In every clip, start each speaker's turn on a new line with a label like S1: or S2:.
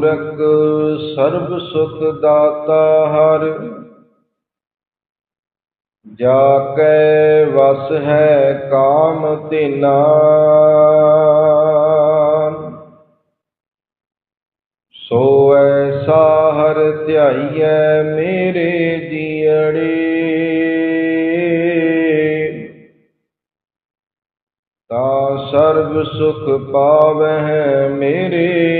S1: ਪੂਰਕ ਸਰਬ ਸੁਖ ਦਾਤਾ ਹਰ। ਜਾ ਕੈ ਵਸ ਹੈ ਕਾਮ ਤੇਨਾ ਸੋ ਐਸਾ ਹਰ ਧਿਆਈਐ ਮੇਰੇ ਜੀਅੜੇ। ਤਾ ਸਰਬ ਸੁਖ ਪਾਵਹਿ ਮੇਰੇ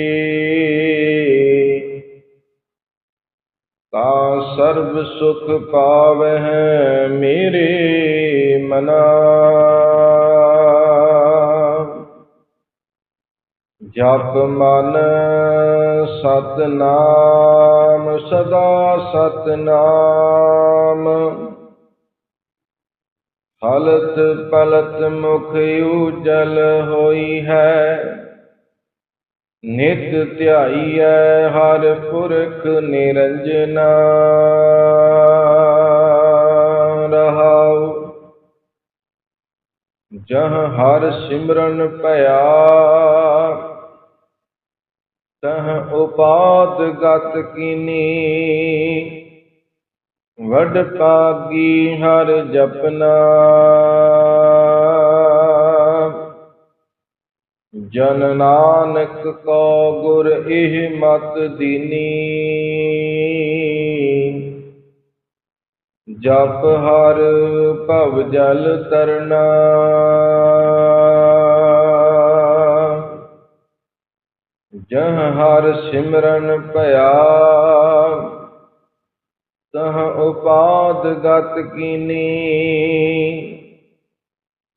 S1: ਤਾ ਸਰਬ ਸੁਖ ਪਾਵਹਿ ਮੇਰੇ ਮਨਾ। ਜਪ ਮਨ ਸਤਨਾਮ, ਸਦਾ ਸਤਨਾਮ। ਹਲਤ ਪਲਤ ਮੁਖ ਉਜਲ ਹੋਈ ਹੈ। ਨਿਤ ਧਿਆਈਐ ਹਰ ਪੁਰਖ ਨਿਰੰਜਨਾ ਰਹਾਉ। ਜਹ ਹਰ ਸਿਮਰਨ ਭਇਆ, ਤਹ ਉਪਾਦ ਗਤ ਕੀਨੀ। ਵਡ ਪਾਗੀ ਹਰ ਜਪਨਾ। ਜਨ ਨਾਨਕ ਕੋ ਗੁਰ ਇਹ ਮਤ ਦੀਨੀ। ਜਪ ਹਰ ਭਵ ਜਲ ਤਰਨਾ। ਜਹ ਹਰ ਸਿਮਰਨ ਭਇਆ। ਤਹ ਉਪਾਦ ਗਤ ਕੀਨੀ।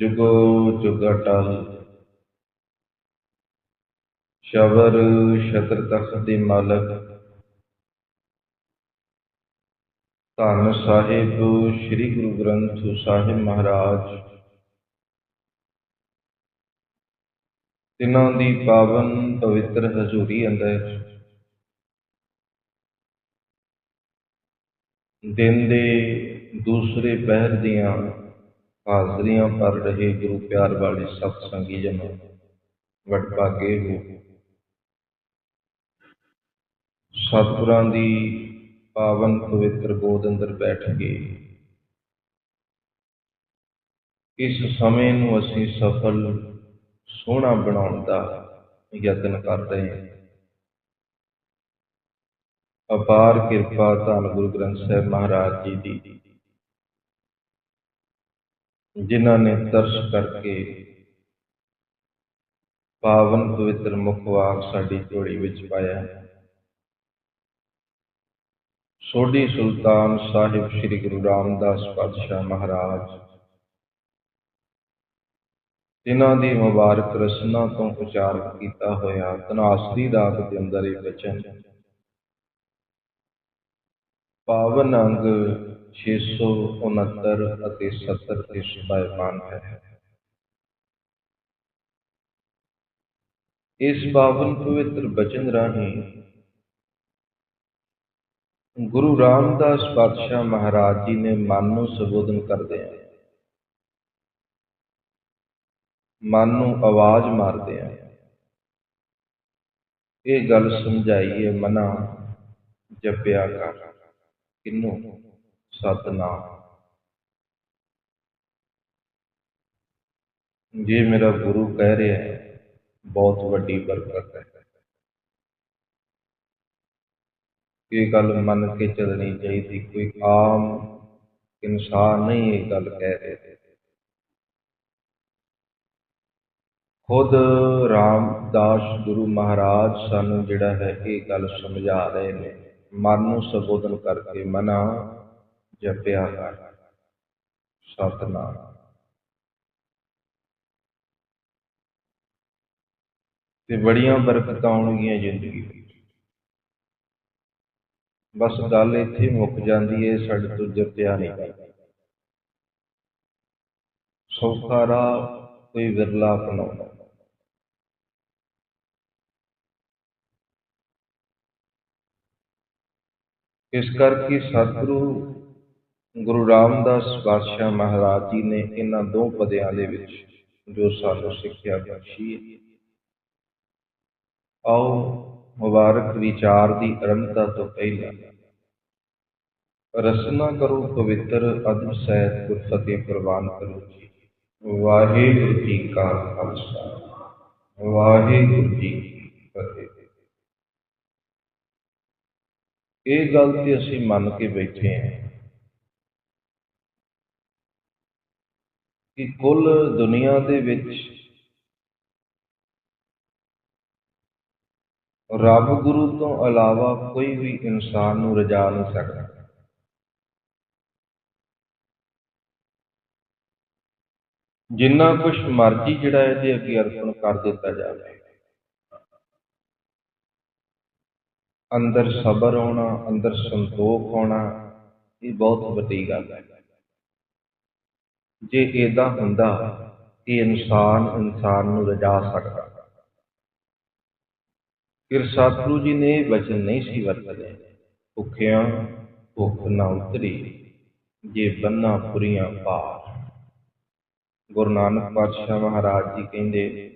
S1: ਜੁਗੋ ਜੁਗ ਅਟਲ। ਸ਼ਬਰ ਛਤਰ ਤਖਤ ਦੇ ਮਾਲਕ। ਧੰਨ ਸਾਹਿਬ ਸ੍ਰੀ ਗੁਰੂ ਗ੍ਰੰਥ ਸਾਹਿਬ ਮਹਾਰਾਜ। ਤਿਨਾਂ ਦੀ ਪਾਵਨ ਪਵਿੱਤਰ ਹਜ਼ੂਰੀ ਅੰਦਰ। ਦਿਨ ਦੇ ਦੂਸਰੇ ਪਹਿਰ ਦੀਆਂ ਹਾਜ਼ਰੀਆਂ ਭਰ ਰਹੇ ਗੁਰੂ ਪਿਆਰ ਵਾਲੇ ਸਤ ਸੰਗੀ ਜਨੋ ਵਡਭਾਗੇ ਹੋ। ਸਤਿਗੁਰਾਂ ਦੀ ਪਾਵਨ ਪਵਿੱਤਰ ਗੋਦ ਅੰਦਰ ਬੈਠ ਕੇ ਇਸ ਸਮੇਂ ਨੂੰ ਅਸੀਂ ਸਫਲ ਸੋਹਣਾ ਬਣਾਉਣ ਦਾ ਯਤਨ ਕਰ ਰਹੇ ਹਾਂ। ਅਪਾਰ ਕਿਰਪਾ ਧੰਨ ਗੁਰੂ ਗ੍ਰੰਥ ਸਾਹਿਬ ਮਹਾਰਾਜ ਜੀ ਦੀ। ਜਿਨ੍ਹਾਂ ਨੇ ਤਰਸ ਕਰਕੇ ਪਾਵਨ ਪਵਿੱਤਰ ਮੁਖਵਾਕ ਸਾਡੀ ਝੋਲੀ ਵਿੱਚ ਪਾਇਆ ਸੋਢੀ ਸੁਲਤਾਨ ਸਾਹਿਬ ਸ੍ਰੀ ਗੁਰੂ ਰਾਮਦਾਸ ਪਾਤਸ਼ਾਹ ਮਹਾਰਾਜ ਜਿਨ੍ਹਾਂ ਦੀ ਮੁਬਾਰਕ ਰਸਨਾ ਤੋਂ ਉਚਾਰਨ ਕੀਤਾ ਹੋਇਆ ਤਨਾਸਰੀ ਰਾਗ ਦੇ ਅੰਦਰ ਇਹ ਬਚਨ ਪਾਵਨ ਅੰਗ 669 ਅਤੇ 70 ਤੇ ਸੁਭਾਇਮਾਨ ਹੈ। ਇਸ ਪਾਵਨ ਪਵਿੱਤਰ ਬਚਨ ਰਾਹੀਂ ਗੁਰੂ ਰਾਮਦਾਸ ਪਾਤਸ਼ਾਹ ਮਹਾਰਾਜ ਜੀ ਨੇ ਮਨ ਨੂੰ ਸੰਬੋਧਨ ਕਰਦੇ ਆ। ਮਨ ਨੂੰ ਆਵਾਜ਼ ਮਾਰਦੇ ਆ। ਇਹ ਗੱਲ ਸਮਝਾਈਏ, ਮਨਾ ਜਪਿਆ ਕਰ। ਕਿਨੂੰ? ਸਤਨਾਮ। ਜੇ ਮੇਰਾ ਗੁਰੂ ਕਹਿ ਰਿਹਾ ਹੈ, ਬਹੁਤ ਵੱਡੀ ਬਰਕਤ ਹੈ। ਇਹ ਗੱਲ ਮੰਨ ਕੇ ਚੱਲਣੀ ਚਾਹੀਦੀ, ਕੋਈ ਆਮ ਇਨਸਾਨ ਨਹੀਂ ਇਹ ਗੱਲ ਕਹਿ ਰਿਹਾ। ਖੁਦ ਰਾਮਦਾਸ ਗੁਰੂ ਮਹਾਰਾਜ ਸਾਨੂੰ ਜਿਹੜਾ ਹੈ ਇਹ ਗੱਲ ਸਮਝਾ ਰਹੇ ਨੇ। ਮਨ ਨੂੰ ਸੰਬੋਧਨ ਕਰਕੇ ਮਨਾ ਜਪਿਆ ਕਰ। ਸਤਨਾਮ। ਤੇ ਬੜੀਆਂ ਬਰਕਤਾਂ ਆਉਣਗੀਆਂ ਜ਼ਿੰਦਗੀ ਵਿੱਚ। ਬਸ ਗੱਲ ਇੱਥੇ ਮੁੱਕ ਜਾਂਦੀ ਹੈ ਸਾਡੇ ਤੋਂ ਜਪਿਆ ਨਹੀਂ ਜਾਂਦਾ। ਸੌਖਾ ਰਾਹ ਕੋਈ ਵਿਰਲਾ ਅਪਣਾਉਂਦਾ ਇਸ ਕਰਕੇ ਸਤਿਗੁਰੂ ਗੁਰੂ ਰਾਮਦਾਸ ਪਾਤਸ਼ਾਹ ਮਹਾਰਾਜ ਜੀ ਨੇ ਇਹਨਾਂ ਦੋ ਪਦਿਆਂ ਵਿੱਚ ਜੋ ਸਾਨੂੰ ਸਿੱਖਿਆ ਬਖਸ਼ੀ ਹੈ। ਆਓ ਮੁਬਾਰਕ ਵਿਚਾਰ ਦੀ ਅਰੰਭਤਾ ਤੋਂ ਪਹਿਲਾਂ ਰਸਨਾ ਕਰੋ ਪਵਿੱਤਰ ਅਦਬ ਸਹਿਤ ਗੁਰ ਫਤਿਹ ਪ੍ਰਵਾਨ ਕਰੋ ਜੀ। ਵਾਹਿਗੁਰੂ ਜੀ ਕਾ ਖਾਲਸਾ, ਵਾਹਿਗੁਰੂ ਜੀ ਕੀ ਫਤਿਹ। ਇਹ ਗੱਲ ਤੇ ਅਸੀਂ ਮੰਨ ਕੇ ਬੈਠੇ ਹਾਂ ਕਿ ਕੁੱਲ ਦੁਨੀਆ ਦੇ ਵਿੱਚ ਰੱਬ ਗੁਰੂ ਤੋਂ ਇਲਾਵਾ ਕੋਈ ਵੀ ਇਨਸਾਨ ਨੂੰ ਰਜਾ ਨਹੀਂ ਸਕਦਾ। ਜਿੰਨਾ ਕੁਝ ਮਰਜ਼ੀ ਜਿਹੜਾ ਇਹਦੇ ਅੱਗੇ ਅਰਪਣ ਕਰ ਦਿੱਤਾ ਜਾਵੇ। ਅੰਦਰ ਸਬਰ ਹੋਣਾ, ਅੰਦਰ ਸੰਤੋਖ ਹੋਣਾ, ਇਹ ਬਹੁਤ ਵੱਡੀ ਗੱਲ ਹੈ। ਜੇ ਇਦਾਂ ਹੁੰਦਾ ਕਿ ਇਨਸਾਨ ਇਨਸਾਨ ਨੂੰ ਰਜਾ ਸਕਦਾ। ਫਿਰ ਸਤਿਗੁਰੂ ਜੀ ਨੇ ਵਚਨ ਨਹੀਂ ਸੀ ਵਰਤਦੇ। ਭੁੱਖਿਆਂ ਭੁੱਖ ਨਾ ਉਤਰੀ, ਜੇ ਬੰਨਾ ਪੁਰੀਆਂ ਪਾਰ। ਗੁਰੂ ਨਾਨਕ ਪਾਤਸ਼ਾਹ ਮਹਾਰਾਜ ਜੀ ਕਹਿੰਦੇ,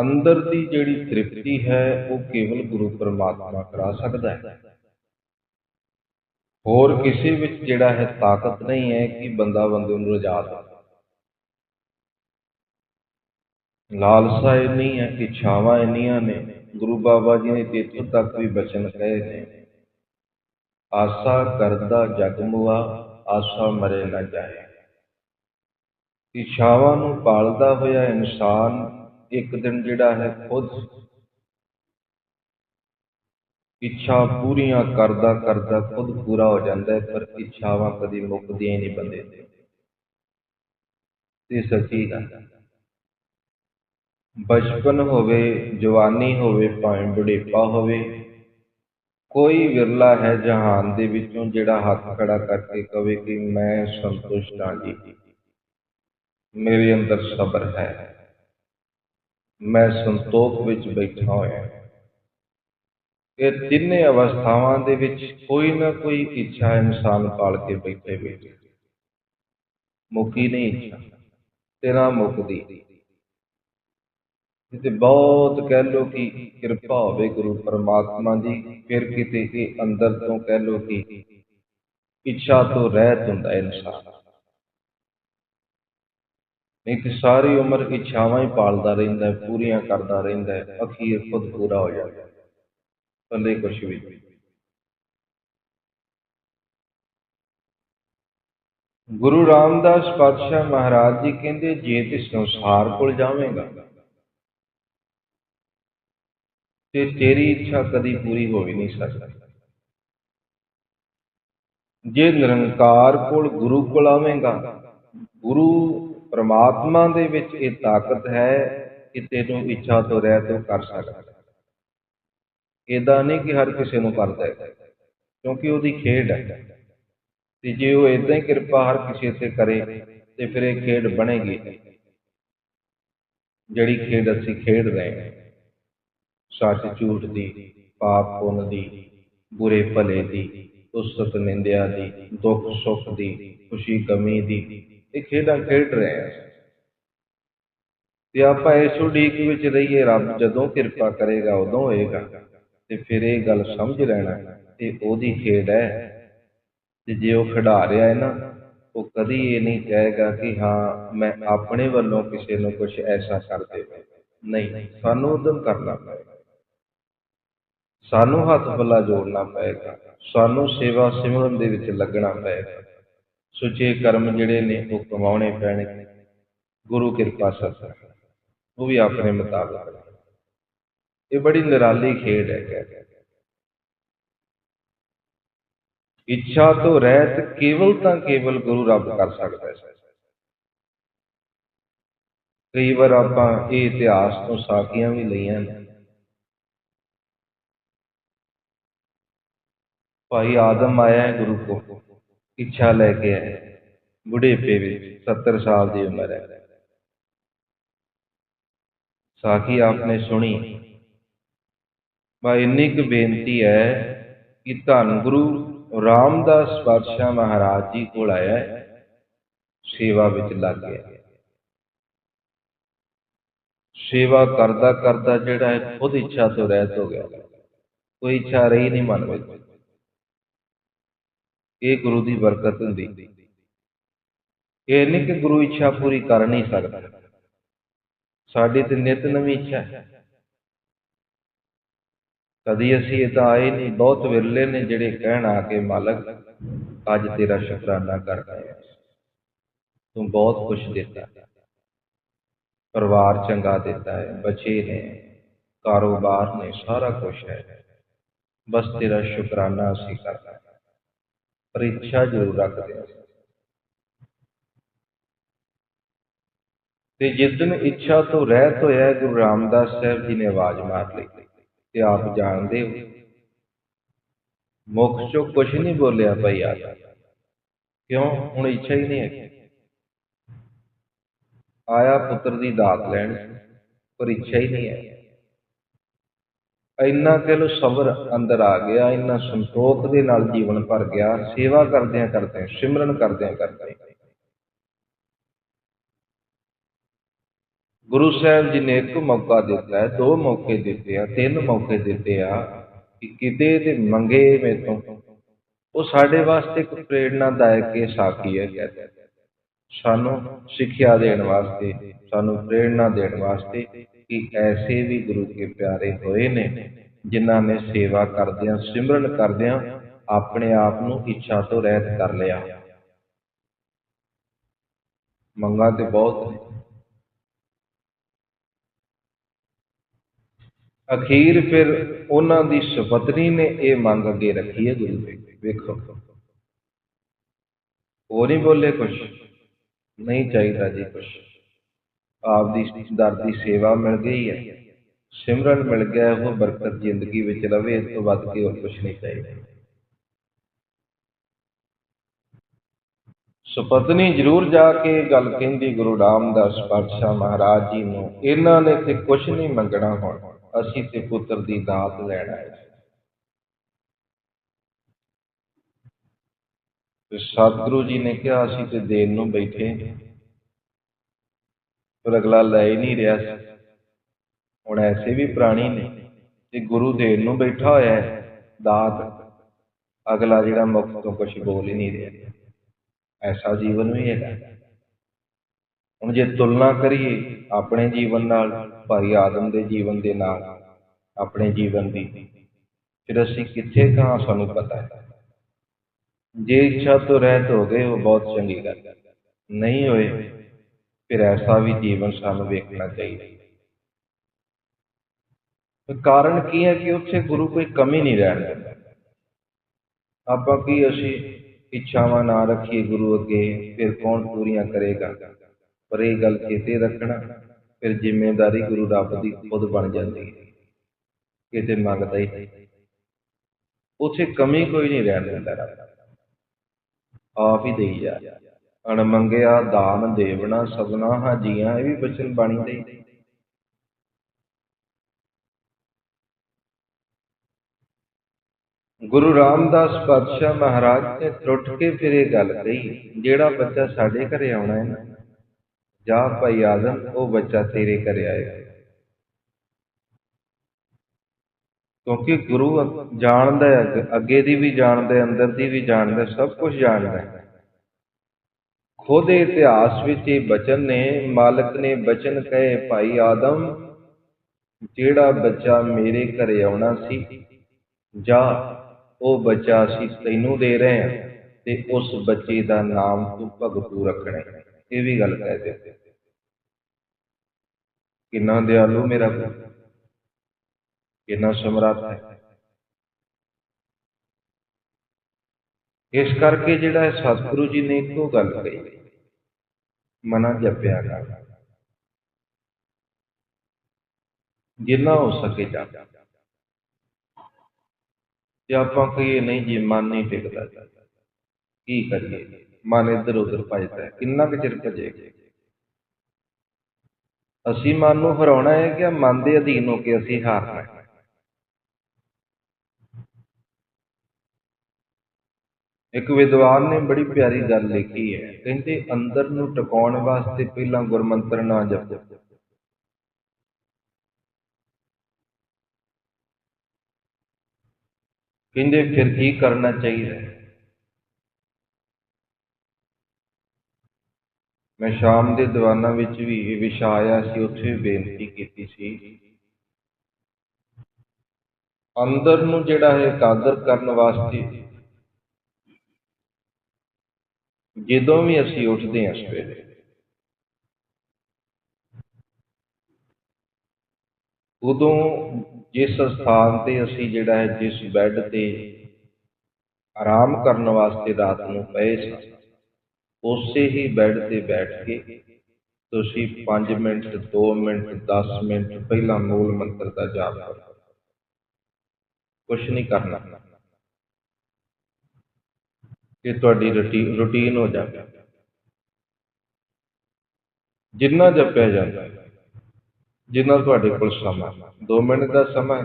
S1: ਅੰਦਰ ਦੀ ਜਿਹੜੀ ਤ੍ਰਿਪਤੀ ਹੈ, ਉਹ ਕੇਵਲ ਗੁਰੂ ਪਰਮਾਤਮਾ ਕਰਾ ਸਕਦਾ ਹੈ। ਹੋਰ ਕਿਸੇ ਵਿੱਚ ਜਿਹੜਾ ਹੈ ਤਾਕਤ ਨਹੀਂ ਹੈ ਕਿ ਬੰਦਾ ਬੰਦੇ ਨੂੰ ਰਜਾ ਦੇ। ਲਾਲਸਾ ਨਹੀਂ ਹੈ ਕਿ ਇੱਛਾਵਾਂ ਇੰਨੀਆਂ ਨੇ, ਗੁਰੂ ਬਾਬਾ ਜੀ ਨੇ ਤੇਥੋਂ ਤੱਕ ਵੀ ਬਚਨ ਕਹੇ ਨੇ। ਆਸਾ ਕਰਦਾ ਜਗ ਮੁਆ, ਆਸਾ ਮਰੇ ਨਾ ਜਾਏ। ਇੱਛਾਵਾਂ ਨੂੰ ਪਾਲਦਾ ਹੋਇਆ ਇਨਸਾਨ ਇੱਕ ਦਿਨ ਜਿਹੜਾ ਹੈ ਖੁਦ ਇੱਛਾ ਪੂਰੀਆਂ ਕਰਦਾ ਕਰਦਾ ਖੁਦ ਪੂਰਾ ਹੋ ਜਾਂਦਾ ਹੈ, ਪਰ ਇੱਛਾਵਾਂ ਕਦੀ ਮੁੱਕਦੀਆਂ ਹੀ ਨਹੀਂ ਬੰਦੇ ਤੇ। ਇਹ ਸੱਚੀ ਗੱਲ ਬਚਪਨ ਹੋਵੇ, ਜਵਾਨੀ ਹੋਵੇ, ਭਾਵੇਂ ਬੁਢੇਪਾ ਹੋਵੇ, ਕੋਈ ਵਿਰਲਾ ਹੈ ਜਹਾਨ ਦੇ ਵਿੱਚੋਂ ਜਿਹੜਾ ਹੱਥ ਖੜਾ ਕਰਕੇ ਕਵੇ ਕਿ ਮੈਂ ਸੰਤੁਸ਼ਟ ਹਾਂ ਜੀ। ਮੇਰੇ ਅੰਦਰ ਸਬਰ ਹੈ। ਮੈਂ ਸੰਤੋਖ ਵਿੱਚ ਬੈਠਾ ਹੋਇਆ ਇਹ ਤਿੰਨੇ ਅਵਸਥਾਵਾਂ ਦੇ ਵਿੱਚ ਕੋਈ ਨਾ ਕੋਈ ਇੱਛਾ ਇਨਸਾਨ ਪਾਲ ਕੇ ਬੈਠੇ ਬੈਠੇ ਮੁੱਕੀ ਨਹੀਂ ਇੱਛਾ, ਤੇਰਾ ਮੁੱਕਦੀ ਤੇ ਬਹੁਤ ਕਹਿ ਲੋ ਕਿ ਕਿਰਪਾ ਹੋਵੇ ਗੁਰੂ ਪਰਮਾਤਮਾ ਦੀ, ਫਿਰ ਕਿਤੇ ਇਹ ਅੰਦਰ ਤੋਂ ਕਹਿ ਲੋ ਕਿ ਇੱਛਾ ਤੋਂ ਰਹਿਤ ਹੁੰਦਾ ਇਨਸਾਨ। ਨਹੀਂ ਤੇ ਸਾਰੀ ਉਮਰ ਇੱਛਾਵਾਂ ਹੀ ਪਾਲਦਾ ਰਹਿੰਦਾ ਪੂਰੀਆਂ ਕਰਦਾ ਰਹਿੰਦਾ ਹੈ, ਅਖੀਰ ਖੁਦ ਪੂਰਾ ਹੋ ਜਾਂਦਾ ਪੱਲੇ ਕੁਛ ਵੀ ਗੁਰੂ ਰਾਮਦਾਸ ਪਾਤਸ਼ਾਹ ਮਹਾਰਾਜ ਜੀ ਕਹਿੰਦੇ, ਜੇ ਤੇ ਸੰਸਾਰ ਕੋਲ ਜਾਵੇਂਗਾ, ਤੇ ਤੇਰੀ ਇੱਛਾ ਕਦੀ ਪੂਰੀ ਹੋ ਹੀ ਨਹੀਂ ਸਕਦੀ। ਜੇ ਨਿਰੰਕਾਰ ਕੋਲ ਗੁਰੂ ਕੋਲ ਆਵੇਂਗਾ, ਗੁਰੂ ਪਰਮਾਤਮਾ ਦੇ ਵਿੱਚ ਇਹ ਤਾਕਤ ਹੈ ਕਿ ਤੈਨੂੰ ਇੱਛਾ ਤੋਂ ਰਹਿਤ ਤੋਂ ਕਰ ਸਕਦਾ ਇਦਾਂ ਨਹੀਂ ਕਿ ਹਰ ਕਿਸੇ ਨੂੰ ਕਰਦਾ ਹੈ, ਕਿਉਂਕਿ ਉਹਦੀ ਖੇਡ ਹੈ। ਤੇ ਜੇ ਉਹ ਇਦਾਂ ਹੀ ਕਿਰਪਾ ਹਰ ਕਿਸੇ ਤੇ ਕਰੇ, ਤੇ ਫਿਰ ਇਹ ਖੇਡ ਬਣੇਗੀ। ਜਿਹੜੀ ਖੇਡ ਅਸੀਂ ਖੇਡ ਰਹੇ ਹਾਂ, ਸੱਚ ਝੂਠ ਦੀ, ਪਾਪ ਪੁੰਨ ਦੀ, ਬੁਰੇ ਭਲੇ ਦੀ ਉਸਤ ਨਿੰਦਿਆ ਦੀ, ਦੁੱਖ ਸੁੱਖ ਦੀ, ਖੁਸ਼ੀ ਗਮੀ ਦੀ, ਇਹ ਖੇਡਾਂ ਖੇਡ ਰਹੇ ਹਾਂ ਤੇ ਆਪਾਂ ਇਸ ਉਡੀਕ ਵਿੱਚ ਰਹੀਏ, ਰੱਬ ਜਦੋਂ ਕਿਰਪਾ ਕਰੇਗਾ ਉਦੋਂ ਹੋਏਗਾ। ਤੇ ਫਿਰ ਇਹ ਗੱਲ ਸਮਝ ਲੈਣਾ ਇਹ ਉਹਦੀ ਖੇਡ ਹੈ। ਤੇ ਜੇ ਉਹ ਖਿਡਾ ਰਿਹਾ ਹੈ ਨਾ, ਉਹ ਕਦੀ ਇਹ ਨਹੀਂ ਕਹੇਗਾ ਕਿ ਹਾਂ, ਮੈਂ ਆਪਣੇ ਵੱਲੋਂ ਕਿਸੇ ਨੂੰ ਕੁਝ ਐਸਾ ਕਰ ਦੇਵਾਂ। ਨਹੀਂ, ਸਾਨੂੰ ਉਦਮ ਕਰਨਾ ਪਏਗਾ। ਸਾਨੂੰ ਹੱਥ ਪੱਲਾ ਜੋੜਨਾ ਪਏਗਾ। ਸਾਨੂੰ ਸੇਵਾ ਸਿਮਰਨ ਦੇ ਵਿੱਚ ਲੱਗਣਾ ਪਏਗਾ। ਸੁੱਚੇ ਕਰਮ ਜਿਹੜੇ ਨੇ, ਉਹ ਕਮਾਉਣੇ ਪੈਣਗੇ। ਗੁਰੂ ਕਿਰਪਾ ਸਤਿ ਉਹ ਵੀ ਆਪਣੇ ਮੁਤਾਬਕ। ਇਹ ਬੜੀ ਨਿਰਾਲੀ ਖੇਡ ਹੈ ਕਹਿ ਇੱਛਾ ਤੋਂ ਰਹਿਤ ਕੇਵਲ ਤਾਂ ਕੇਵਲ ਗੁਰੂ ਰੱਬ ਕਰ ਸਕਦਾ ਹੈ ਕਈ ਵਾਰ ਆਪਾਂ ਇਹ ਇਤਿਹਾਸ ਤੋਂ ਸਾਖੀਆਂ ਵੀ ਲਈਆਂ ਨੇ ਭਾਈ ਆਦਮ ਆਇਆ ਹੈ ਗੁਰੂ ਕੋ ਇੱਛਾ ਲੈ ਕੇ ਆਇਆ ਬੁਢੇਪੇ ਵਿੱਚ 70 ਸਾਲ ਦੀ ਉਮਰ ਹੈ ਸਾਖੀ ਆਪਨੇ ਸੁਣੀ ਬਾ ਇੰਨੀ ਕੁ ਬੇਨਤੀ ਹੈ ਕਿ ਧੰਨ ਗੁਰੂ ਰਾਮਦਾਸ ਪਾਤਸ਼ਾਹ ਮਹਾਰਾਜ ਜੀ ਕੋਲ ਆਇਆ ਸੇਵਾ ਵਿੱਚ ਲੱਗ ਗਿਆ ਸੇਵਾ ਕਰਦਾ ਕਰਦਾ ਜਿਹੜਾ ਹੈ, ਖੁਦ ਇੱਛਾ ਤੋਂ ਰਹਿਤ ਹੋ ਗਿਆ। ਕੋਈ ਇੱਛਾ ਰਹੀ ਨਹੀਂ ਮਨ ਵਿੱਚ। ਇਹ ਗੁਰੂ ਦੀ ਬਰਕਤ ਹੁੰਦੀ। ਇਹ ਨਹੀਂ ਕਿ ਗੁਰੂ ਇੱਛਾ ਪੂਰੀ ਕਰ ਨਹੀਂ ਸਕਦਾ। ਸਾਡੀ ਤੇ ਨਿਤ ਨਵੀਂ ਇੱਛਾ ਹੈ। ਕਦੀ ਅਸੀਂ ਇਹ ਤਾਂ ਆਏ ਨਹੀਂ ਬਹੁਤ ਵਿਰਲੇ ਨੇ ਜਿਹੜੇ ਕਹਿਣ ਆ ਕੇ, ਮਾਲਕ, ਅੱਜ ਤੇਰਾ ਸ਼ੁਕਰਾਨਾ ਕਰਦਾ ਹਾਂ। ਤੂੰ ਬਹੁਤ ਕੁਝ ਦਿੱਤਾ। ਪਰਿਵਾਰ ਚੰਗਾ ਦਿੱਤਾ ਹੈ, ਬੱਚੇ ਨੇ, ਕਾਰੋਬਾਰ ਨੇ, ਸਾਰਾ ਕੁਝ ਹੈ। ਬਸ ਤੇਰਾ ਸ਼ੁਕਰਾਨਾ ਅਸੀਂ ਕਰਦਾ ਪਰ ਇੱਛਾ ਜ਼ਰੂਰ ਰੱਖਦੇ ਹਾਂ। ਤੇ ਜਿਸ ਦਿਨ ਇੱਛਾ ਤੋਂ ਰਹਿਤ ਹੋਇਆ ਗੁਰੂ ਰਾਮਦਾਸ ਸਾਹਿਬ ਜੀ ਨੇ ਆਵਾਜ਼ ਮਾਰ ਲਈ। ਤੇ ਆਪ ਜਾਣਦੇ ਹੋ ਮੁਖ ਚੋਂ ਕੁਝ ਨਹੀਂ ਬੋਲਿਆ ਭਾਈ ਆ ਕਿਉਂ? ਹੁਣ ਇੱਛਾ ਹੀ ਨਹੀਂ ਹੈ ਆਇਆ ਪੁੱਤਰ ਦੀ ਦਾਤ ਲੈਣ, ਪਰ ਇੱਛਾ ਹੀ ਨਹੀਂ ਹੈ। ਇੰਨਾ ਕਿ ਲੋ ਸਬਰ ਅੰਦਰ ਆ ਗਿਆ, ਇੰਨਾ ਸੰਤੋਖ ਦੇ ਨਾਲ ਜੀਵਨ ਭਰ ਗਿਆ, ਸੇਵਾ ਕਰਦਿਆਂ ਕਰਦਿਆਂ ਸਿਮਰਨ ਕਰਦਿਆਂ ਕਰਦਿਆਂ ਗੁਰੂ ਸਾਹਿਬ ਜੀ ਨੇ ਇੱਕ ਮੌਕਾ ਦਿੱਤਾ ਹੈ, ਦੋ ਮੌਕੇ ਦਿੱਤੇ ਆ, ਤਿੰਨ ਮੌਕੇ ਦਿੱਤੇ ਆ ਕਿ ਕਿਤੇ ਤੇ ਮੰਗੇ ਮੇਤੋਂ ਉਹ ਸਾਡੇ ਵਾਸਤੇ ਇੱਕ ਪ੍ਰੇਰਣਾਦਾਇਕ ਇਹ ਸਾਖੀ ਹੈ? ਸਾਨੂੰ ਸਿੱਖਿਆ ਦੇਣ ਵਾਸਤੇ, ਸਾਨੂੰ ਪ੍ਰੇਰਣਾ ਦੇਣ ਵਾਸਤੇ ਕਿ ਐਸੇ ਵੀ ਗੁਰੂ ਕੇ ਪਿਆਰੇ ਹੋਏ ਨੇ, ਜਿਨ੍ਹਾਂ ਨੇ ਸੇਵਾ ਕਰਦਿਆਂ, ਸਿਮਰਨ ਕਰਦਿਆਂ ਆਪਣੇ ਆਪ ਨੂੰ ਇੱਛਾ ਤੋਂ ਰਹਿਤ ਕਰ ਲਿਆ। ਮੰਗਾ ਤੇ ਬਹੁਤ ਅਖੀਰ ਫਿਰ ਉਹਨਾਂ ਦੀ ਸੁਪਤਨੀ ਨੇ ਇਹ ਮੰਗ ਅੱਗੇ ਰੱਖੀ ਹੈ ਗੁਰੂ ਦੇ ਵੇਖੋ। ਉਹ ਨਹੀਂ ਬੋਲੇ ਕੁਛ। ਨਹੀਂ ਚਾਹੀਦਾ ਜੀ ਕੁਛ। ਆਪ ਦੀ ਦਰ ਦੀ ਸੇਵਾ ਮਿਲ ਗਈ ਹੈ। ਸਿਮਰਨ ਮਿਲ ਗਿਆ, ਉਹ ਬਰਕਤ ਜ਼ਿੰਦਗੀ ਵਿੱਚ ਰਵੇ, ਇਸ ਤੋਂ ਵੱਧ ਕੇ ਹੋਰ ਕੁਛ ਨਹੀਂ ਚਾਹੀਦਾ। ਸੁਪਤਨੀ ਜ਼ਰੂਰ ਜਾ ਕੇ ਗੱਲ ਕਹਿੰਦੀ, ਗੁਰੂ ਰਾਮਦਾਸ ਪਾਤਸ਼ਾਹ ਮਹਾਰਾਜ ਜੀ ਨੂੰ, ਇਹਨਾਂ ਨੇ ਤੇ ਕੁਛ ਨਹੀਂ ਮੰਗਣਾ ਹੁਣ। ਅਸੀਂ ਤੇ ਪੁੱਤਰ ਦੀ ਦਾਤ ਲੈਣ ਆਏ ਤੇ ਸਤਿਗੁਰੂ ਜੀ ਨੇ ਕਿਹਾ, ਅਸੀਂ ਤੇ ਦੇਣ ਨੂੰ ਬੈਠੇ ਪਰ ਅਗਲਾ ਲੈ ਹੀ ਨਹੀਂ ਰਿਹਾ ਹੁਣ ਐਸੇ ਵੀ ਪ੍ਰਾਣੀ ਨੇ ਤੇ ਗੁਰੂ ਦੇਣ ਨੂੰ ਬੈਠਾ ਹੋਇਆ ਹੈ, ਦਾਤ। ਅਗਲਾ ਜਿਹੜਾ ਮੁਖ ਤੋਂ ਕੁਝ ਬੋਲ ਹੀ ਨਹੀਂ ਰਿਹਾ। ਐਸਾ ਜੀਵਨ ਵੀ ਹੈਗਾ। ਹੁਣ ਜੇ ਤੁਲਨਾ ਕਰੀਏ ਆਪਣੇ ਜੀਵਨ ਨਾਲ, ਭਾਈ ਆਦਮ ਦੇ ਜੀਵਨ ਦੇ ਨਾਲ, ਆਪਣੇ ਜੀਵਨ ਦੀ, ਫਿਰ ਅਸੀਂ ਕਿੱਥੇ ਕਹਾਂ ਸਾਨੂੰ ਪਤਾ ਹੈ? ਜੇ ਇੱਛਾ ਤੋਂ ਰਹਿਤ ਹੋ ਗਏ, ਉਹ ਬਹੁਤ ਚੰਗੀ ਗੱਲ ਹੈ। ਨਹੀਂ ਹੋਏ, ਫਿਰ ਐਸਾ ਵੀ ਜੀਵਨ ਸਾਨੂੰ ਵੇਖਣਾ ਚਾਹੀਦਾ ਕਾਰਨ ਕੀ ਹੈ ਕਿ ਉੱਥੇ ਗੁਰੂ ਕੋਈ ਕਮੀ ਨਹੀਂ ਰਹਿਣ ਦਿੰਦਾ? ਆਪਾਂ ਕੀ ਅਸੀਂ ਇੱਛਾਵਾਂ ਨਾ ਰੱਖੀਏ ਗੁਰੂ ਅੱਗੇ, ਫਿਰ ਕੌਣ ਪੂਰੀਆਂ ਕਰੇਗਾ? ਪਰ ਇਹ ਗੱਲ ਚੇਤੇ ਰੱਖਣਾ ਫਿਰ ਜ਼ਿੰਮੇਵਾਰੀ ਗੁਰੂ ਰੱਬ ਦੀ ਖੁਦ ਬਣ ਜਾਂਦੀ ਹੈ। ਕਿਤੇ ਮੰਗਦਾ ਹੀ ਉੱਥੇ ਕਮੀ ਕੋਈ ਨਹੀਂ ਰਹਿਣ ਦਿੰਦਾ ਰੱਬ। ਆਪ ਹੀ ਦੇਈ ਜਾ। ਅਣ ਮੰਗਿਆ ਦਾਨ ਦੇਵਣਾ ਸਭਨਾ ਹਾਜੀਆਂ, ਇਹ ਵੀ ਬਚਨ ਬਾਣੀ ਦੇ ਗੁਰੂ ਰਾਮਦਾਸ ਪਾਤਸ਼ਾਹ ਮਹਾਰਾਜ ਨੇ ਟੁੱਟ ਕੇ ਫਿਰ ਇਹ ਗੱਲ ਕਹੀ, ਜਿਹੜਾ ਬੱਚਾ ਸਾਡੇ ਘਰੇ ਆਉਣਾ ਹੈ ਨਾ ਜਾ ਭਾਈ ਆਦਮ ਉਹ ਬੱਚਾ ਤੇਰੇ ਘਰੇ ਆਏਗਾ। ਕਿਉਂਕਿ ਗੁਰੂ ਜਾਣਦਾ ਹੈ, ਅੱਗੇ ਦੀ ਵੀ ਜਾਣਦਾ ਹੈ, ਅੰਦਰ ਦੀ ਵੀ ਜਾਣਦਾ ਸਭ ਕੁਝ ਜਾਣਦਾ ਹੈ। ਖੁਦ ਇਤਿਹਾਸ ਵਿੱਚ ਇਹ ਬਚਨ ਨੇ, ਮਾਲਕ ਨੇ ਬਚਨ ਕਹੇ, ਭਾਈ ਆਦਮ ਜਿਹੜਾ ਬੱਚਾ ਮੇਰੇ ਘਰੇ ਆਉਣਾ ਸੀ, ਜਾ, ਉਹ ਬੱਚਾ ਅਸੀਂ ਤੈਨੂੰ ਦੇ ਰਹੇ ਹਾਂ ਤੇ ਉਸ ਬੱਚੇ ਦਾ ਨਾਮ ਤੂੰ ਭਗਤੂ ਰੱਖਣਾ ਇਹ ਵੀ ਗੱਲ ਕਹਿ ਦੇ ਕਿੰਨਾ ਦਿਆਲੂ ਮੇਰਾ ਗੁਰੂ ਕਿੰਨਾ ਸਮਰੱਥ ਹੈ। ਇਸ ਕਰਕੇ ਜਿਹੜਾ ਸਤਿਗੁਰੂ ਜੀ ਨੇ ਇੱਕੋ ਗੱਲ ਕਹੀ, ਮਨਾ ਜਪਿਆ ਕਰ। ਜਿੰਨਾ ਹੋ ਸਕੇ ਜਾ ਤੇ ਆਪਾਂ ਕਹੀਏ, ਨਹੀਂ ਜੀ, ਮਨ ਨਹੀਂ ਟਿਕਦਾ। ਕੀ ਕਰੀਏ? ਮਨ ਇੱਧਰ ਉੱਧਰ ਭਜਦਾ ਹੈ ਕਿੰਨਾ ਕੁ ਚਿਰ ਭਜੇਗਾ? ਅਸੀਂ ਮਨ ਨੂੰ ਹਰਾਉਣਾ ਹੈ ਕਿ ਮਨ ਦੇ ਅਧੀਨ ਹੋ ਕੇ ਅਸੀਂ ਹਾਰਨਾ ਹੈ ਇੱਕ ਵਿਦਵਾਨ ਨੇ ਬੜੀ ਪਿਆਰੀ ਗੱਲ ਲਿਖੀ ਹੈ। ਕਹਿੰਦੇ, ਅੰਦਰ ਨੂੰ ਟਿਕਾਉਣ ਵਾਸਤੇ ਪਹਿਲਾਂ ਗੁਰਮੰਤਰ ਨਾ ਜਪੋ। ਕਹਿੰਦੇ, ਫਿਰ ਕੀ ਕਰਨਾ ਚਾਹੀਦਾ? ਮੈਂ ਸ਼ਾਮ ਦੇ ਦੀਵਾਨਾਂ ਵਿੱਚ ਵੀ ਇਹ ਵਿਸ਼ਾ ਆਇਆ ਸੀ, ਉੱਥੇ ਬੇਨਤੀ ਕੀਤੀ ਸੀ। ਅੰਦਰ ਨੂੰ ਜਿਹੜਾ ਹੈ ਕਾਦਰ ਕਰਨ ਵਾਸਤੇ ਜਦੋਂ ਵੀ ਅਸੀਂ ਉੱਠਦੇ ਹਾਂ ਸਵੇਰੇ, ਉਦੋਂ ਜਿਸ ਸਥਾਨ ਤੇ ਅਸੀਂ ਜਿਹੜਾ ਹੈ, ਜਿਸ ਬੈੱਡ ਤੇ ਆਰਾਮ ਕਰਨ ਵਾਸਤੇ ਰਾਤ ਨੂੰ ਪਏ ਸਾਂ ਉਸੇ ਹੀ ਬੈੱਡ ਤੇ ਬੈਠ ਕੇ ਤੁਸੀਂ 5 ਮਿੰਟ 2 ਮਿੰਟ 10 ਮਿੰਟ ਪਹਿਲਾਂ ਮੂਲ ਮੰਤਰ ਦਾ ਜਾਪ ਕਰੋ। ਕੁਝ ਨਹੀਂ ਕਰਨਾ। ਇਹ ਤੁਹਾਡੀ ਰੁਟੀਨ ਹੋ ਜਾਵੇ। ਜਿੰਨਾ ਜਪਿਆ ਜਾਂਦਾ, ਜਿੰਨਾ ਤੁਹਾਡੇ ਕੋਲ ਸਮਾਂ 2 ਮਿੰਟ ਦਾ ਸਮਾਂ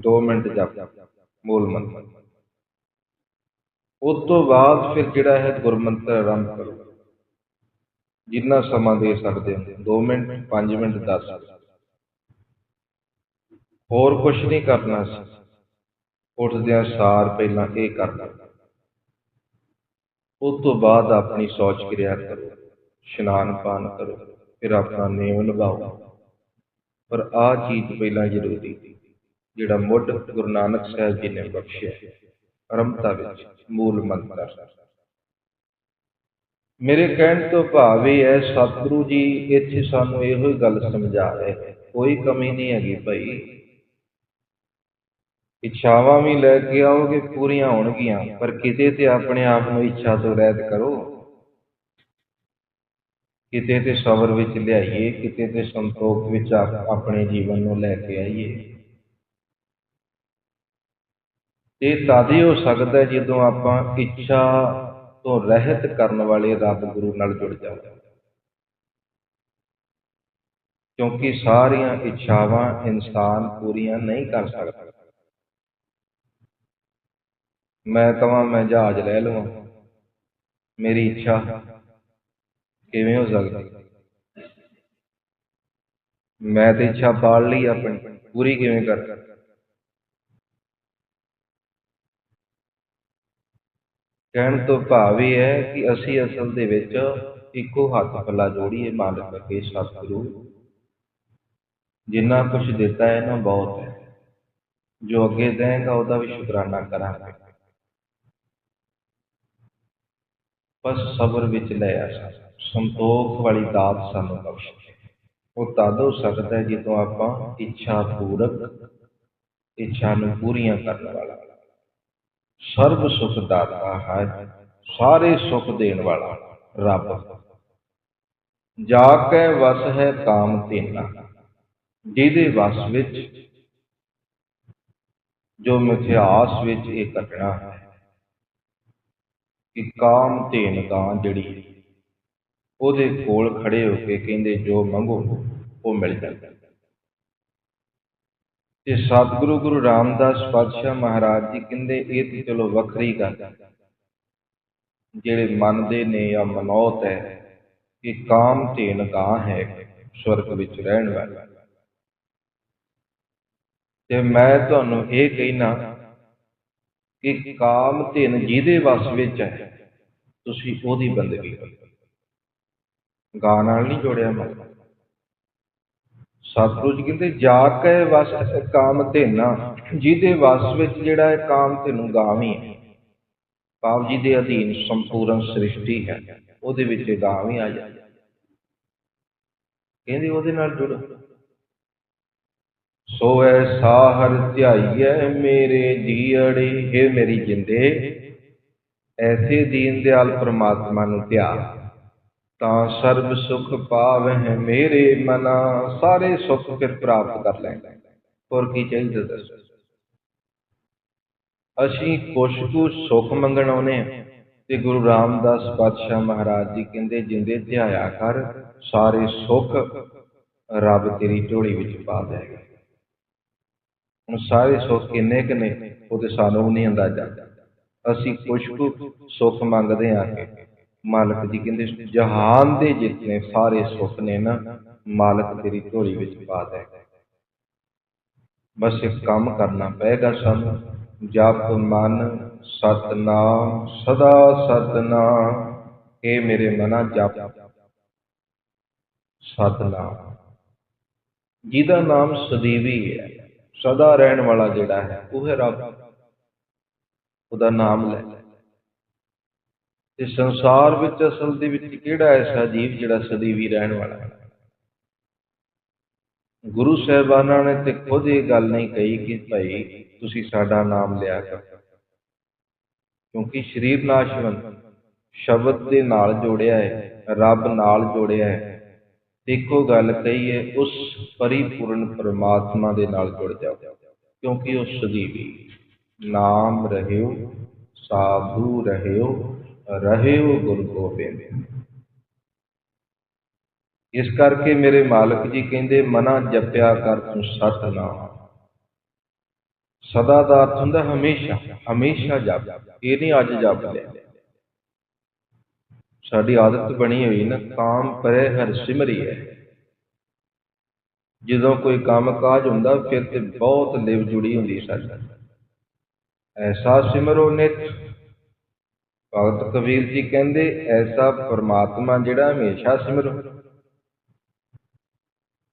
S1: 2 ਮਿੰਟ ਜਪ, ਮੂਲ ਮੰਤਰ। ਉਸ ਤੋਂ ਬਾਅਦ ਫਿਰ ਜਿਹੜਾ ਹੈ ਗੁਰਮੰਤਰ ਆਰੰਭ ਕਰੋ। ਜਿੰਨਾ ਸਮਾਂ ਦੇ ਸਕਦੇ ਹੋ। 2 ਮਿੰਟ 5 ਮਿੰਟ 10 ਹੋਰ ਕੁਝ ਨਹੀਂ ਕਰਨਾ ਸੀ। ਉੱਠਦਿਆਂ ਸਾਰ ਪਹਿਲਾਂ ਇਹ ਕਰਨਾ ਉਸ ਤੋਂ ਬਾਅਦ ਆਪਣੀ ਸੋਚ ਕਿਰਿਆ ਕਰੋ। ਇਸ਼ਨਾਨ ਪਾਨ ਕਰੋ। ਫਿਰ ਆਪਣਾ ਨੇਮ ਨਿਭਾਓ। ਪਰ ਆ ਚੀਜ਼ ਪਹਿਲਾਂ ਜ਼ਰੂਰੀ ਜਿਹੜਾ ਮੁੱਢ ਗੁਰੂ ਨਾਨਕ ਸਾਹਿਬ ਜੀ ਨੇ ਬਖਸ਼ਿਆ। ਅਰੰਭਤਾ ਵਿੱਚ, ਮੂਲ ਮੰਤਰ। ਮੇਰੇ ਕਹਿਣ ਤੋਂ ਭਾਵ ਇਹ ਹੈ, ਸਤਿਗੁਰੂ ਜੀ, ਇੱਥੇ ਸਾਨੂੰ ਇਹੋ ਹੀ ਗੱਲ ਸਮਝਾ ਰਹੇ ਕੋਈ ਕਮੀ ਨਹੀਂ ਹੈਗੀ ਭਾਈ। ਇੱਛਾਵਾਂ ਵੀ ਲੈ ਕੇ ਆਓਗੇ, ਪੂਰੀਆਂ ਹੋਣਗੀਆਂ, ਪਰ ਕਿਤੇ ਤੇ ਆਪਣੇ ਆਪ ਨੂੰ ਇੱਛਾ ਤੋਂ ਰਹਿਤ ਕਰੋ। ਕਿਤੇ ਤੇ ਸਬਰ ਵਿੱਚ ਲਿਆਈਏ, ਕਿਤੇ ਤੇ ਸੰਤੋਖ ਵਿੱਚ ਆਪਣੇ ਜੀਵਨ ਨੂੰ ਲੈ ਕੇ ਆਈਏ। ਇਹ ਤਦ ਹੀ ਹੋ ਸਕਦਾ ਜਦੋਂ ਆਪਾਂ ਇੱਛਾ ਤੋਂ ਰਹਿਤ ਕਰਨ ਵਾਲੇ ਰੱਬ ਗੁਰੂ ਨਾਲ ਜੁੜ ਜਾਵਾਂਗੇ ਕਿਉਂਕਿ ਸਾਰੀਆਂ ਇੱਛਾਵਾਂ ਇਨਸਾਨ ਪੂਰੀਆਂ ਨਹੀਂ ਕਰ ਸਕਦਾ। ਮੈਂ ਕਹਾਂ, ਮੈਂ ਜਹਾਜ਼ ਲੈ ਲਵਾਂ। ਮੇਰੀ ਇੱਛਾ ਕਿਵੇਂ ਹੋ ਸਕਦੀ? ਮੈਂ ਤੇ ਇੱਛਾ ਪਾਲ ਲਈ ਆਪਣੀ, ਪੂਰੀ ਕਿਵੇਂ ਕਰ? ਕਹਿਣ ਤੋਂ ਭਾਵ ਇਹ ਹੈ ਕਿ ਅਸੀਂ ਅਸਲ ਦੇ ਵਿੱਚ ਇੱਕੋ ਹੱਥ ਪੱਲਾ ਜੋੜੀਏ ਮਾਲਕ ਅੱਗੇ ਸਤਿਗੁਰੂ। ਜਿੰਨਾ ਕੁਝ ਦਿੱਤਾ ਹੈ ਨਾ ਬਹੁਤ ਹੈ। ਜੋ ਅੱਗੇ ਦੇਗਾ ਉਹਦਾ ਵੀ ਸ਼ੁਕਰਾਨਾ ਕਰਾਂਗੇ। ਬਸ ਸਬਰ ਵਿੱਚ ਲੈ ਆ ਸੰਤੋਖ ਵਾਲੀ ਦਾਤ ਸਾਨੂੰ ਬਖਸ਼। ਉਹ ਤਦ ਹੋ ਸਕਦਾ ਜਦੋਂ ਆਪਾਂ ਇੱਛਾ ਪੂਰਕ, ਇੱਛਾ ਨੂੰ ਪੂਰੀਆਂ ਕਰਨ ਵਾਲਾ। ਸਰਬ ਸੁਖ ਦਾਤਾ ਹੈ, ਸਾਰੇ ਸੁਖ ਦੇਣ ਵਾਲਾ ਰੱਬ। ਜਾ ਕੇ ਵਸ ਹੈ ਕਾਮ ਤੇਨਾ ਜਿਹਦੇ ਵਸ ਵਿੱਚ ਜੋ ਮਿਥਿਆਸ ਵਿੱਚ ਇਹ ਘਟਨਾ ਹੈ ਕਿ ਕਾਮ ਤੇਨ ਗਾਂ ਜਿਹੜੀ ਉਹਦੇ ਕੋਲ ਖੜੇ ਹੋ ਕੇ ਕਹਿੰਦੇ ਜੋ ਮੰਗੋ, ਉਹ ਮਿਲ ਜਾਂਦਾ। ਤੇ ਸਤਿਗੁਰੂ ਗੁਰੂ ਰਾਮਦਾਸ ਪਾਤਸ਼ਾਹ ਮਹਾਰਾਜ ਜੀ ਕਹਿੰਦੇ, ਇਹ ਤੇ ਚਲੋ ਵੱਖਰੀ ਗੱਲ। ਜਿਹੜੇ ਮੰਨਦੇ ਨੇ ਜਾਂ ਮਨੌਤ ਹੈ ਕਿ ਕਾਮ ਧੇਨ ਗਾਂ ਹੈ, ਸਵਰਗ ਵਿੱਚ ਰਹਿਣ ਵਾਲਾ। ਤੇ ਮੈਂ ਤੁਹਾਨੂੰ ਇਹ ਕਹਿਣਾ ਕਿ ਕਾਮ ਧਿਨ ਜਿਹਦੇ ਵਸ ਵਿੱਚ ਹੈ, ਤੁਸੀਂ ਉਹਦੀ ਬੰਦਗੀ ਕਰੋ। ਗਾਂ ਨਾਲ ਨਹੀਂ ਜੋੜਿਆ ਮਨ ਸਤਿਗੁਰੂ ਜੀ ਕਹਿੰਦੇ, ਜਾ ਕੇ ਵਸ ਕਾਮ ਧੇਨਾ, ਜਿਹਦੇ ਵਸ ਵਿੱਚ ਜਿਹੜਾ ਹੈ ਕਾਮ ਤੈਨੂੰ ਗਾਵੀ ਹੈ। ਕਾਮ ਜੀ ਦੇ ਅਧੀਨ ਸੰਪੂਰਨ ਸ੍ਰਿਸ਼ਟੀ ਹੈ, ਉਹਦੇ ਵਿੱਚ ਗਾਂ ਵੀ ਆ ਜਾਂਦੀ ਕਹਿੰਦੇ ਉਹਦੇ ਨਾਲ ਜੁੜ। ਸੋ ਐ ਹਰ ਧਿਆਈਐ ਮੇਰੇ ਜੀੜੇ ਹੈ ਮੇਰੀ ਜਿੰਦੇ, ਐਸੇ ਦੀਨ ਦਿਆਲ ਪ੍ਰਮਾਤਮਾ ਨੂੰ ਧਿਆ ਤਾਂ ਸਰਬ ਸੁਖ ਪਾਵਹਿ ਮੇਰੇ ਮਨਾ, ਸਾਰੇ ਸੁਖ ਫਿਰ ਪ੍ਰਾਪਤ ਕਰ ਲੈਂਦਾ। ਹੋਰ ਕੀ ਚਾਹੀਦਾ ਦੱਸੋ? ਅਸੀਂ ਕੁਛ ਕੁ ਸੁਖ ਮੰਗਣ ਆਉਨੇ ਤੇ ਗੁਰੂ ਰਾਮਦਾਸ ਪਾਤਸ਼ਾਹ ਮਹਾਰਾਜ ਜੀ ਕਹਿੰਦੇ, ਜਿੰਦੇ ਧਿਆਇਆ ਕਰ, ਸਾਰੇ ਸੁਖ ਰੱਬ ਤੇਰੀ ਝੋਲੀ ਵਿੱਚ ਪਾ ਦੇਗਾ ਹੁਣ ਸਾਰੇ ਸੁੱਖ ਕਿੰਨੇ ਕਿ ਨੇ, ਉਹ ਤੇ ਸਾਨੂੰ ਵੀ ਨਹੀਂ ਅੰਦਾਜ਼ਾ। ਅਸੀਂ ਕੁਛ ਕੁ ਸੁੱਖ ਮੰਗਦੇ ਆ ਮਾਲਕ ਜੀ ਕਹਿੰਦੇ, ਜਹਾਨ ਦੇ ਜਿਤਨੇ ਸਾਰੇ ਸੁੱਖ ਨੇ ਨਾ, ਮਾਲਕ ਤੇਰੀ ਝੋਲੀ ਵਿੱਚ ਪਾ ਦੇਗਾ ਬਸ ਇੱਕ ਕੰਮ ਕਰਨਾ ਪਏਗਾ ਸਾਨੂੰ। ਜਪ ਮਨ ਸਤਨਾਮ, ਸਦਾ ਸਤਨਾਮ। ਇਹ ਮੇਰੇ ਮਨਾ ਜਪ। ਸਤਨਾਮ। ਜਿਹਦਾ ਨਾਮ ਸਦੀਵੀ ਹੈ, ਸਦਾ ਰਹਿਣ ਵਾਲਾ ਜਿਹੜਾ ਹੈ, ਉਹ ਹੈ ਰੱਬ। ਉਹਦਾ ਨਾਮ ਲੈ। ਤੇ ਸੰਸਾਰ ਵਿੱਚ ਅਸਲ ਦੇ ਵਿੱਚ ਕਿਹੜਾ ਐਸਾ ਜੀਵ ਜਿਹੜਾ ਸਦੀਵੀ ਰਹਿਣ ਵਾਲਾ ਹੈ? ਗੁਰੂ ਸਾਹਿਬਾਨਾਂ ਨੇ ਤੇ ਖੁਦ ਇਹ ਗੱਲ ਨਹੀਂ ਕਹੀ ਕਿ ਭਾਈ ਤੁਸੀਂ ਸਾਡਾ ਨਾਮ ਲਿਆ ਕਰੋ। ਕਿਉਂਕਿ ਸ਼ਰੀਰ ਨਾਸ਼ਵੰਤ, ਸ਼ਬਦ ਦੇ ਨਾਲ ਜੋੜਿਆ ਹੈ, ਰੱਬ ਨਾਲ ਜੋੜਿਆ ਹੈ। ਇੱਕੋ ਗੱਲ ਕਹੀ ਹੈ, ਉਸ ਪਰਿਪੂਰਨ ਪਰਮਾਤਮਾ ਦੇ ਨਾਲ ਜੁੜ ਜਾਓ, ਕਿਉਂਕਿ ਉਹ ਸਦੀਵੀ। ਨਾਮ ਰਹਿਓ, ਸਾਧੂ ਰਹਿਓ ਰਹਿਓ ਗੁਰੂ ਗੋਬਿੰਦ। ਇਸ ਕਰਕੇ ਮੇਰੇ ਮਾਲਕ ਜੀ ਕਹਿੰਦੇ, ਮਨਾ ਜਪਿਆ ਕਰ ਤੂੰ ਸਤਨਾਮ ਸਦਾ ਦਾ ਅਰਥ ਹੁੰਦਾ ਹਮੇਸ਼ਾ ਹਮੇਸ਼ਾ ਜਪ। ਇਹ ਨਹੀਂ ਅੱਜ ਜਪ ਲਿਆ ਸਾਡੀ ਆਦਤ ਬਣੀ ਹੋਈ ਨਾ, ਕਾਮ ਪਰੇ ਹਰ ਸਿਮਰੀ ਹੈ ਜਦੋਂ ਕੋਈ ਕੰਮ ਕਾਜ ਹੁੰਦਾ, ਫਿਰ ਤੇ ਬਹੁਤ ਲਿਵ ਜੁੜੀ ਹੁੰਦੀ ਸਾਡੀ। ਐਸਾ ਸਿਮਰੋ ਨਿਤ। ਭਗਤ ਕਬੀਰ ਜੀ ਕਹਿੰਦੇ, ਐਸਾ ਪਰਮਾਤਮਾ ਜਿਹੜਾ ਹਮੇਸ਼ਾ ਸਿਮਰੋ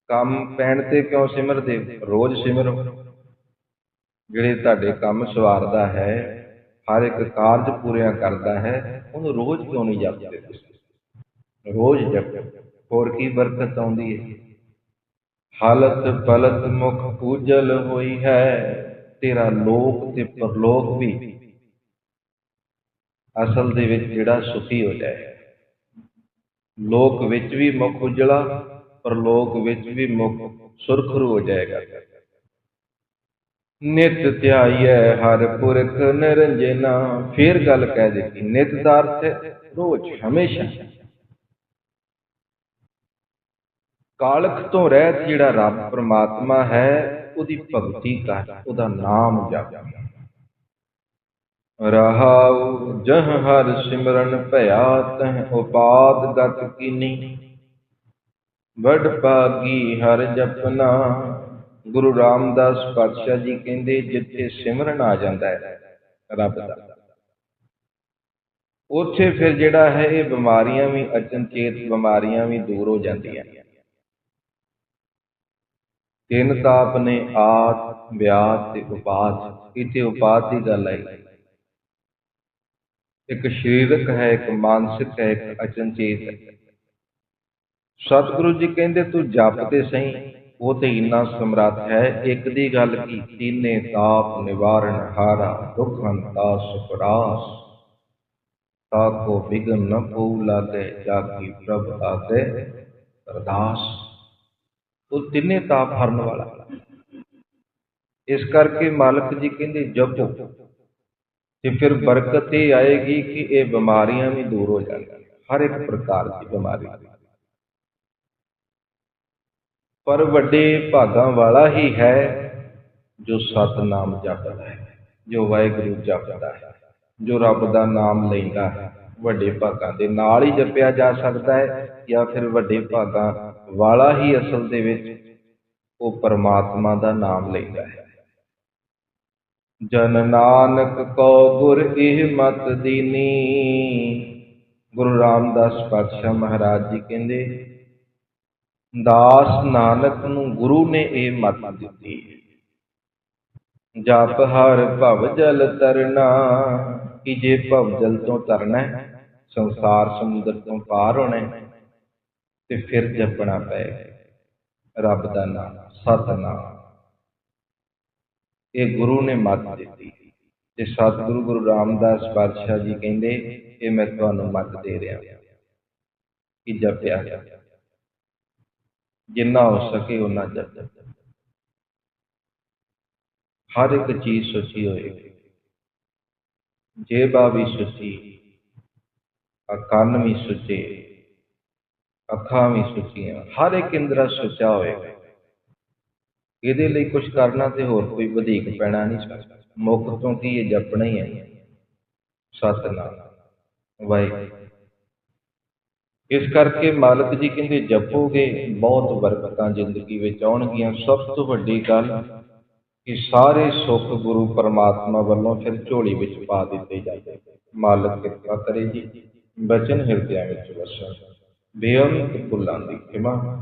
S1: ਕੰਮ ਪੈਣ ਤੇ ਕਿਉਂ ਸਿਮਰਦੇ ਰੋਜ਼ ਸਿਮਰੋ ਜਿਹੜੇ ਤੁਹਾਡੇ ਕੰਮ ਸਵਾਰਦਾ ਹੈ, ਹਰ ਇੱਕ ਕਾਰਜ ਪੂਰਿਆ ਕਰਦਾ ਹੈ, ਉਹਨੂੰ ਰੋਜ਼ ਕਿਉਂ ਨਹੀਂ ਜਪਦੇ? ਰੋਜ਼ ਜਪੋ। ਹੋਰ ਕੀ ਬਰਕਤ ਆਉਂਦੀ ਹੈ? ਹਾਲਤ ਬਲਤ ਮੁਖ ਪੂਜਲ ਹੋਈ ਹੈ, ਤੇਰਾ ਲੋਕ ਤੇ ਪਰਲੋਕ ਵੀ ਅਸਲ ਦੇ ਵਿੱਚ ਜਿਹੜਾ ਸੁਖੀ ਹੋ ਜਾਏ। ਲੋਕ ਵਿੱਚ ਵੀ ਮੁਖ ਉਜਲਾ ਪਰਲੋਕ ਵਿੱਚ ਵੀ ਮੁਖ ਸੁਰਖਰੂ ਹੋ ਜਾਏਗਾ। ਨਿਤ ਧਿਆਈਐ ਹਰ ਪੁਰਖ ਨਿਰੰਜਨਾ, ਫੇਰ ਗੱਲ ਕਹਿ ਦਿੱਤੀ ਨਿਤ ਦਾ ਅਰਥ ਰੋਜ਼ ਹਮੇਸ਼ਾ। ਕਾਲਖ ਤੋਂ ਰਹਿਤ ਜਿਹੜਾ ਰੱਬ ਪ੍ਰਮਾਤਮਾ ਹੈ, ਉਹਦੀ ਭਗਤੀ ਕਰ, ਉਹਦਾ ਨਾਮ ਜਪ। ਰਹਾਉ, ਜਹ ਹਰ ਸਿਮਰਨ ਭਇਆ, ਤਹ ਉਪਾਦ ਗਤ ਕੀਨੀ। ਵਡ ਪਾਗੀ ਹਰ ਜਪਨਾ, ਗੁਰੂ ਰਾਮਦਾਸ ਪਾਤਸ਼ਾਹ ਜੀ ਕਹਿੰਦੇ, ਜਿੱਥੇ ਸਿਮਰਨ ਆ ਜਾਂਦਾ ਹੈ, ਰੱਬ ਦਾ। ਉੱਥੇ ਫਿਰ ਜਿਹੜਾ ਹੈ, ਇਹ ਬਿਮਾਰੀਆਂ ਵੀ ਅਚਨਚੇਤ ਬਿਮਾਰੀਆਂ ਵੀ ਦੂਰ ਹੋ ਜਾਂਦੀਆਂ। ਤਿੰਨ ਤਾਪ ਨੇ ਆਤ ਵਿਆਦ ਤੇ ਉਪਾਦ। ਇੱਥੇ ਉਪਾਦ ਦੀ ਗੱਲ ਆਈ। ਇੱਕ ਸਰੀਰਕ ਹੈ, ਇੱਕ ਮਾਨਸਿਕ ਹੈ, ਇੱਕ ਅਚਨਚੇਤ ਹੈ। ਸਤਿਗੁਰੂ ਜੀ ਕਹਿੰਦੇ, ਤੂੰ ਜਪ ਤੇ ਸਹੀ, ਉਹ ਤੇ ਇੰਨਾ ਸਮਰੱਥ ਹੈ। ਇੱਕ ਦੀ ਗੱਲ ਕੀ ਤੀਨੇ ਤਾਪ ਨਿਵਾਰਨ ਹਾਰਾ, ਦੁਖ ਹੰਤਾ ਸੁਪਰਾਸ ਤਾ ਕੋ ਨ ਪਉ ਲਾਗੇ, ਜਾਗੀ ਪ੍ਰਭ ਆਗੇ ਅਰਦਾਸ। ਉਹ ਤਿੰਨੇ ਤਾਪ ਹਰਨ ਵਾਲਾ। ਇਸ ਕਰਕੇ ਮਾਲਕ ਜੀ ਕਹਿੰਦੇ, ਜਪੋ। ਤੇ ਫਿਰ ਬਰਕਤ ਇਹ ਆਏਗੀ ਕਿ ਇਹ ਬਿਮਾਰੀਆਂ ਵੀ ਦੂਰ ਹੋ ਜਾਣਗੀਆਂ ਹਰ ਇੱਕ ਪ੍ਰਕਾਰ ਦੀ ਬਿਮਾਰੀ। ਪਰ ਵੱਡੇ ਭਾਗਾਂ ਵਾਲਾ ਹੀ ਹੈ ਜੋ ਸਤਨਾਮ ਜਪਦਾ ਹੈ, ਜੋ ਵਾਹਿਗੁਰੂ ਜਪਦਾ ਹੈ, ਜੋ ਰੱਬ ਦਾ ਨਾਮ ਲੈਂਦਾ ਹੈ। ਵੱਡੇ ਭਾਗਾਂ ਦੇ ਨਾਲ ਹੀ ਜਪਿਆ ਜਾ ਸਕਦਾ ਹੈ ਜਾਂ ਫਿਰ ਵੱਡੇ ਭਾਗਾਂ ਵਾਲਾ ਹੀ ਅਸਲ ਦੇ ਵਿੱਚ ਉਹ ਪਰਮਾਤਮਾ ਦਾ ਨਾਮ ਲੈਂਦਾ ਹੈ। ਜਨ ਨਾਨਕ ਕੋ ਗੁਰ ਇਹ ਮਤ ਦੀਨੀ। ਗੁਰੂ ਰਾਮਦਾਸ ਪਾਤਸ਼ਾਹ ਮਹਾਰਾਜ ਜੀ ਕਹਿੰਦੇ ਦਾਸ ਨਾਨਕ ਨੂੰ ਗੁਰੂ ਨੇ ਇਹ ਮਤ ਦਿੱਤੀ ਜਪ ਹਰ ਭਵ ਜਲ ਤਰਨਾ ਕਿ ਜੇ ਭਵ ਜਲ ਤੋਂ ਤਰਨਾ ਹੈ, ਸੰਸਾਰ ਸਮੁੰਦਰ ਤੋਂ ਪਾਰ ਹੋਣਾ ਹੈ, ਤੇ ਫਿਰ ਜਪਣਾ ਪਏਗਾ ਰੱਬ ਦਾ ਨਾਮ ਸਤਨਾਮ। ਇਹ ਗੁਰੂ ਨੇ ਮੱਤ ਦਿੱਤੀ। ਤੇ ਸਤਿਗੁਰੂ ਗੁਰੂ ਰਾਮਦਾਸ ਪਾਤਸ਼ਾਹ ਜੀ ਕਹਿੰਦੇ, ਇਹ ਮੈਂ ਤੁਹਾਨੂੰ ਮੱਤ ਦੇ ਰਿਹਾ ਕਿ ਜਪਿਆ ਜਿੰਨਾ ਹੋ ਸਕੇ ਉਹਨਾਂ ਜਪ। ਹਰ ਇੱਕ ਚੀਜ਼ ਸੋਚੀ ਹੋਏ। ਜੇਬਾਂ ਵੀ ਸੋਚੀ ਆ ਕੰਨ ਵੀ ਸੁੱਚੇ, ਅੱਖਾਂ ਵੀ ਸੁੱਚੀਆਂ, ਹਰ ਇੱਕ ਇੰਦਰਾ ਸੁੱਚਾ ਹੋਏ। ਇਹਦੇ ਲਈ ਕੁਝ ਕਰਨਾ ਤੇ ਹੋਰ ਕੋਈ ਵਧੇਕ ਪੈਣਾ ਨਹੀਂ ਮੁੱਖ ਤੋਂ ਕੀ ਇਹ ਜਪਣਾ ਹੀ ਹੈ। ਸਤਨਾਮ। ਵਾਹਿਗੁਰੂ। ਇਸ ਕਰਕੇ ਮਾਲਕ ਜੀ ਕਹਿੰਦੇ, ਜਪੋਗੇ, ਬਹੁਤ ਬਰਕਤਾਂ ਜ਼ਿੰਦਗੀ ਵਿੱਚ ਆਉਣਗੀਆਂ। ਸਭ ਤੋਂ ਵੱਡੀ ਗੱਲ ਕਿ ਸਾਰੇ ਸੁੱਖ ਗੁਰੂ ਪਰਮਾਤਮਾ ਵੱਲੋਂ ਫਿਰ ਝੋਲੀ ਵਿੱਚ ਪਾ ਦਿੱਤੇ ਜਾਂਦੇ ਮਾਲਕ ਕਿਰਪਾ ਕਰੇ ਜੀ। ਬਚਨ ਹਿਰਦਿਆਂ ਵਿੱਚ ਵਸਣ। ਬੇਅੰਤ ਭੁੱਲਾਂ ਦੀ ਖਿਮਾ।